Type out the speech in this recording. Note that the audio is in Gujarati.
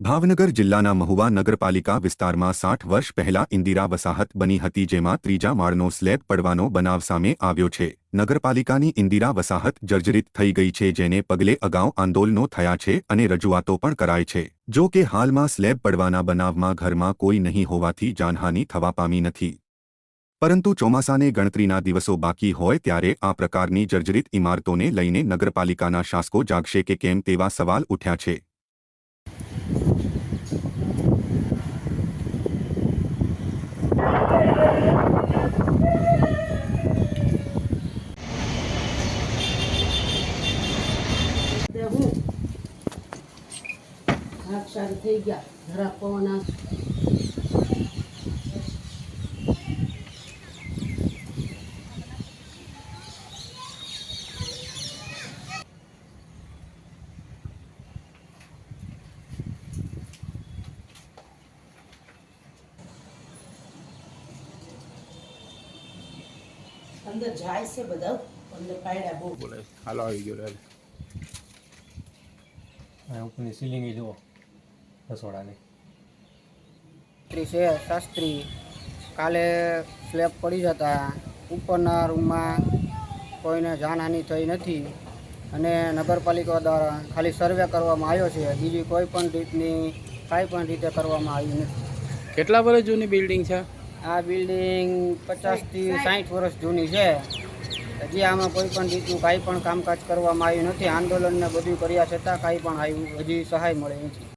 ભાવનગર જિલ્લાના મહુવા નગરપાલિકા વિસ્તારમાં સાઠ વર્ષ પહેલા ઇન્દિરા વસાહત બની હતી, જેમાં ત્રીજા માળનો સ્લેબ પડવાનો બનાવ સામે આવ્યો છે. નગરપાલિકાની ઇન્દિરા વસાહત જર્જરિત થઈ ગઈ છે, જેને પગલે અગાઉ આંદોલનો થયા છે અને રજૂઆતો પણ કરાય છે. જો કે હાલમાં સ્લેબ પડવાના બનાવમાં ઘરમાં કોઈ નહીં હોવાથી જાનહાનિ થવા પામી નથી. પરંતુ ચોમાસાને ગણતરીના દિવસો બાકી હોય ત્યારે આ પ્રકારની જર્જરિત ઇમારતોને લઈને નગરપાલિકાના શાસકો જાગશે કે કેમ તેવા સવાલ ઉઠ્યા છે. હાથ સારી થઈ ગયા. ધરા પવન આ અંદર જાય છે બધા. અંદર પાડ્યા બહુ. બોલે હાલો આવી ગયો રે અને ઉપરની સીલિંગ જુઓ. રસોડાની. શાસ્ત્રી છે શાસ્ત્રી. કાલે સ્લેબ પડી જતા ઉપરના રૂમમાં કોઈને જાનહાનિ થઈ નથી અને નગરપાલિકા દ્વારા ખાલી સર્વે કરવામાં આવ્યો છે. બીજી કોઈ પણ રીતની કાંઈ પણ રીતે કરવામાં આવ્યું નથી. કેટલા વર્ષ જૂની બિલ્ડિંગ છે? આ બિલ્ડિંગ પચાસથી સાઠ વર્ષ જૂની છે. હજી આમાં કોઈ પણ રીતનું કાંઈ પણ કામકાજ કરવામાં આવ્યું નથી. આંદોલનને બધું કર્યા છતાં કાંઈ પણ આવ્યું હજી સહાય મળે નથી.